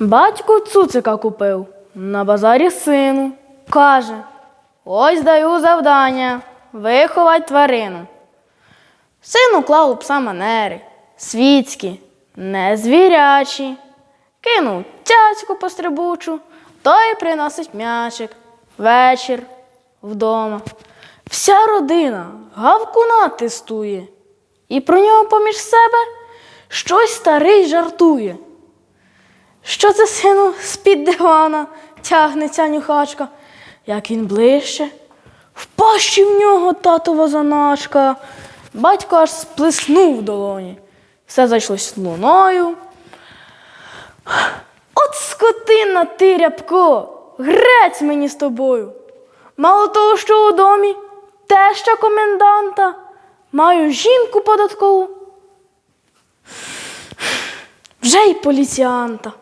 Батько цуцика купив на базарі сину. Каже: ось даю завдання виховать тварину. Син уклав у пса манери, світські, не звірячі. Кинув цяцьку пострибучу, той приносить м'ячик. Вечір вдома. Вся родина гавкуна тестує, і про нього поміж себе щось старий жартує. Що це, сину, з-під дивана тягнеться нюхачка, як він ближче, в пащі в нього татова заначка. Батько аж сплеснув в долоні. Все зайшлось луною. От скотина ти, рябко, грець мені з тобою. Мало того, що у домі теща коменданта, маю жінку податкову. Вже й поліціанта.